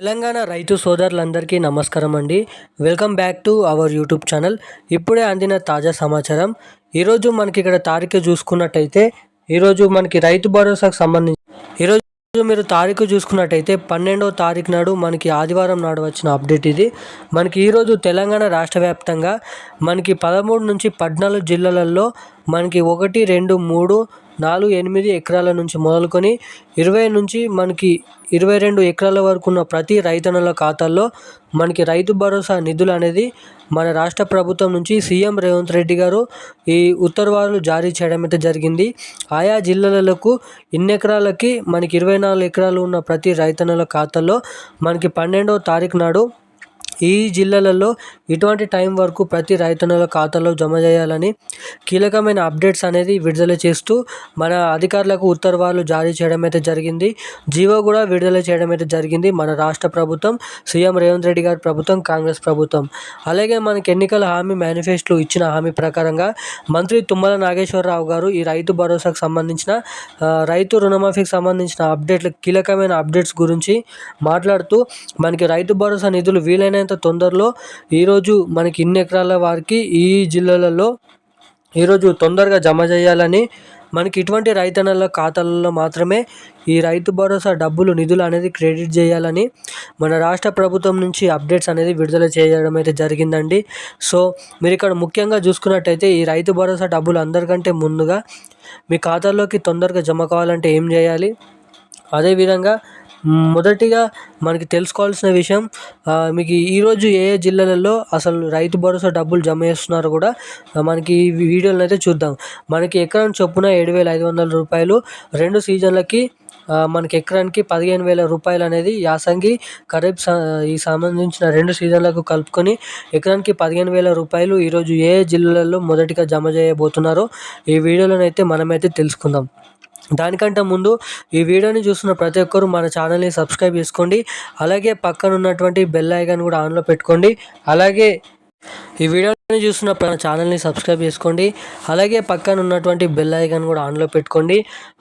తెలంగాణ రైతు సోదరులందరికీ నమస్కారం అండి. Welcome back to our YouTube channel ఇప్పుడే అందిన తాజా సమాచారం. ఈరోజు మనకి ఇక్కడ తారీఖు చూసుకున్నట్టయితే ఈరోజు మనకి రైతు భరోసాకు సంబంధించి ఈరోజు మీరు తారీఖు చూసుకున్నట్టయితే పన్నెండవ తారీఖు నాడు మనకి ఆదివారం నాడు వచ్చిన అప్డేట్ ఇది. మనకి ఈరోజు తెలంగాణ రాష్ట్ర వ్యాప్తంగా మనకి పదమూడు నుంచి పద్నాలుగు జిల్లాలలో మనకి ఒకటి రెండు మూడు నాలుగు ఎనిమిది ఎకరాల నుంచి మొదలుకొని ఇరవై నుంచి మనకి ఇరవై రెండు ఎకరాల వరకు ఉన్న ప్రతి రైతన్నల ఖాతాల్లో మనకి రైతు భరోసా నిధులు అనేది మన రాష్ట్ర ప్రభుత్వం నుంచి సీఎం రేవంత్ రెడ్డి గారు ఈ ఉత్తర్వులు జారీ చేయడం అయితే జరిగింది. ఆయా జిల్లాలకు ఇన్ని ఎకరాలకి మనకి ఇరవై నాలుగు ఎకరాలు ఉన్న ప్రతి రైతన్నల ఖాతాల్లో మనకి పన్నెండవ తారీఖు నాడు ఈ జిల్లాలలో ఇటువంటి టైం వరకు ప్రతి రైతన్నల ఖాతాలో జమ చేయాలని కీలకమైన అప్డేట్స్ అనేది విడుదల చేస్తూ మన అధికారులకు ఉత్తర్వులు జారీ చేయడం అయితే జరిగింది. జీవో కూడా విడుదల చేయడం అయితే జరిగింది. మన రాష్ట్ర ప్రభుత్వం సీఎం రేవంత్ రెడ్డి గారి ప్రభుత్వం కాంగ్రెస్ ప్రభుత్వం. అలాగే మనకి ఎన్నికల హామీ మేనిఫెస్టో ఇచ్చిన హామీ ప్రకారంగా మంత్రి తుమ్మల నాగేశ్వరరావు గారు ఈ రైతు భరోసాకు సంబంధించిన రైతు రుణమాఫీకి సంబంధించిన అప్డేట్లు కీలకమైన అప్డేట్స్ గురించి మాట్లాడుతూ మనకి రైతు భరోసా నిధులు వీలైన వీలైనంత తొందరలో ఈరోజు మనకి ఇన్ని ఎకరాల వారికి ఈ జిల్లాలలో ఈరోజు తొందరగా జమ చేయాలని మనకి ఇటువంటి రైతన్నల ఖాతాలలో మాత్రమే ఈ రైతు భరోసా డబ్బులు నిధులు అనేది క్రెడిట్ చేయాలని మన రాష్ట్ర ప్రభుత్వం నుంచి అప్డేట్స్ అనేది విడుదల చేయడం అయితే జరిగిందండి. సో మీరు ఇక్కడ ముఖ్యంగా చూసుకున్నట్టయితే ఈ రైతు భరోసా డబ్బులు అందరికంటే ముందుగా మీ ఖాతాలోకి తొందరగా జమ కావాలంటే ఏం చేయాలి? అదేవిధంగా Hmm. మొదటిగా మనకి తెలుసుకోవాల్సిన విషయం మీకు ఈరోజు ఏ ఏ జిల్లాలలో అసలు రైతు భరోసా డబ్బులు జమ చేస్తున్నారో కూడా మనకి ఈ వీడియోలో అయితే చూద్దాం. మనకి ఎకరం చొప్పున ఏడు వేల ఐదు వందల రూపాయలు రెండు సీజన్లకి మనకి ఎకరానికి పదిహేను వేల రూపాయలు అనేది యాసంగి ఖరీఫ్ ఈ సంబంధించిన రెండు సీజన్లకు కలుపుకొని ఎకరానికి పదిహేను వేల రూపాయలు ఈరోజు ఏ జిల్లాలలో మొదటిగా జమ చేయబోతున్నారో ఈ వీడియోలోనైతే మనమైతే తెలుసుకుందాం. దానికంటే ముందు ఈ వీడియోని చూస్తున్న ప్రతి ఒక్కరు మన ఛానల్ని సబ్స్క్రైబ్ చేసుకోండి. అలాగే పక్కన ఉన్నటువంటి బెల్ ఐకాన్ కూడా ఆన్లో పెట్టుకోండి. అలాగే ఈ వీడియో వీడియోని చూస్తున్న మన ఛానల్ని సబ్స్క్రైబ్ చేసుకోండి. అలాగే పక్కన ఉన్నటువంటి బెల్ ఐకాన్ కూడా ఆన్లో పెట్టుకోండి.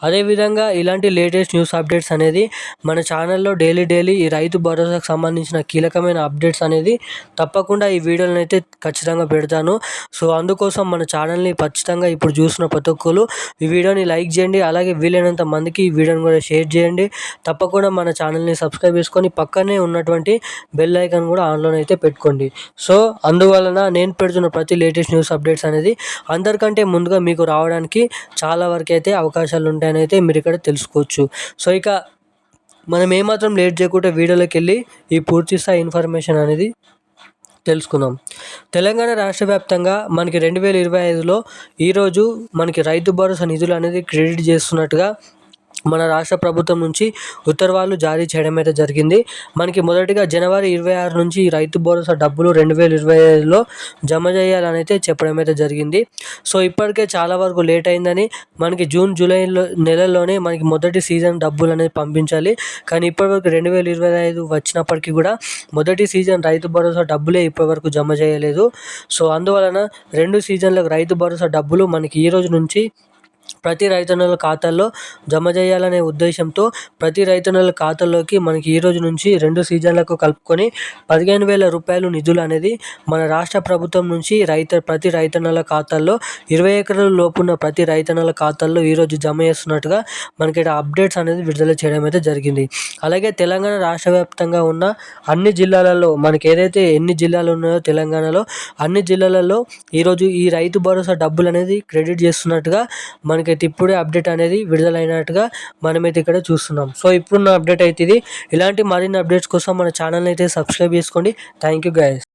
అదేవిధంగా ఇలాంటి లేటెస్ట్ న్యూస్ అప్డేట్స్ అనేది మన ఛానల్లో డైలీ డైలీ ఈ రైతు భరోసాకు సంబంధించిన కీలకమైన అప్డేట్స్ అనేది తప్పకుండా ఈ వీడియోలను అయితే ఖచ్చితంగా పెడతాను. సో అందుకోసం మన ఛానల్ని ఖచ్చితంగా ఇప్పుడు చూసిన ప్రతి ఒక్కరు ఈ వీడియోని లైక్ చేయండి. అలాగే వీలైనంత మందికి ఈ వీడియోని కూడా షేర్ చేయండి. తప్పకుండా మన ఛానల్ని సబ్స్క్రైబ్ చేసుకొని పక్కనే ఉన్నటువంటి బెల్ ఐకాన్ కూడా ఆన్లోనైతే పెట్టుకోండి. సో అందువలన నేను పెడుతున్న ప్రతి లేటెస్ట్ న్యూస్ అప్డేట్స్ అనేది అందరికంటే ముందుగా మీకు రావడానికి చాలా వరకు అయితే అవకాశాలు ఉంటాయని అయితే మీరు ఇక్కడ తెలుసుకోవచ్చు. సో ఇక మనం ఏమాత్రం లేట్ చేయకుండా వీడియోలోకి వెళ్ళి ఈ పూర్తి స్థాయి ఇన్ఫర్మేషన్ అనేది తెలుసుకుందాం. తెలంగాణ రాష్ట్ర వ్యాప్తంగా మనకి రెండు వేల ఇరవై ఐదులో ఈరోజు మనకి రైతు భరోసా నిధులు అనేది క్రెడిట్ చేస్తున్నట్టుగా మన రాష్ట్ర ప్రభుత్వం నుంచి ఉత్తర్వులు జారీ చేయడం అయితే జరిగింది. మనకి మొదటిగా జనవరి ఇరవై ఆరు నుంచి రైతు భరోసా డబ్బులు రెండు వేల ఇరవై ఐదులో జమ చేయాలని అయితే చెప్పడం అయితే జరిగింది. సో ఇప్పటికే చాలా వరకు లేట్ అయిందని మనకి జూన్ జూలైలో నెలల్లోనే మనకి మొదటి సీజన్ డబ్బులు అనేది పంపించాలి. కానీ ఇప్పటివరకు రెండు వేల ఇరవై ఐదు వచ్చినప్పటికీ కూడా మొదటి సీజన్ రైతు భరోసా డబ్బులే ఇప్పటివరకు జమ చేయలేదు. సో అందువలన రెండు సీజన్లకు రైతు భరోసా డబ్బులు మనకి ఈ రోజు నుంచి ప్రతి రైతన్నల ఖాతాల్లో జమ చేయాలనే ఉద్దేశంతో ప్రతి రైతన్నల ఖాతాల్లోకి మనకి ఈ రోజు నుంచి రెండు సీజన్లకు కలుపుకొని పదిహేను వేల రూపాయలు నిధులు అనేది మన రాష్ట్ర ప్రభుత్వం నుంచి రైత ప్రతి రైతన్నల ఖాతాల్లో ఇరవై ఎకరాల లోపున్న ప్రతి రైతన్నల ఖాతాల్లో ఈరోజు జమ చేస్తున్నట్టుగా మనకి అప్డేట్స్ అనేది విడుదల చేయడం అయితే జరిగింది. అలాగే తెలంగాణ రాష్ట్ర వ్యాప్తంగా ఉన్న అన్ని జిల్లాలలో మనకి ఏదైతే ఎన్ని జిల్లాలు ఉన్నాయో తెలంగాణలో అన్ని జిల్లాలలో ఈరోజు ఈ రైతు భరోసా డబ్బులు అనేది క్రెడిట్ చేస్తున్నట్టుగా మనకైతే ఇప్పుడే అప్డేట్ అనేది విడుదలైనట్టుగా మనమైతే ఇక్కడ చూస్తున్నాం. సో ఇప్పుడున్న అప్డేట్ అయితే ఇది. ఇలాంటి మరిన్ని అప్డేట్స్ కోసం మన ఛానల్ని అయితే సబ్స్క్రైబ్ చేసుకోండి. Thank you guys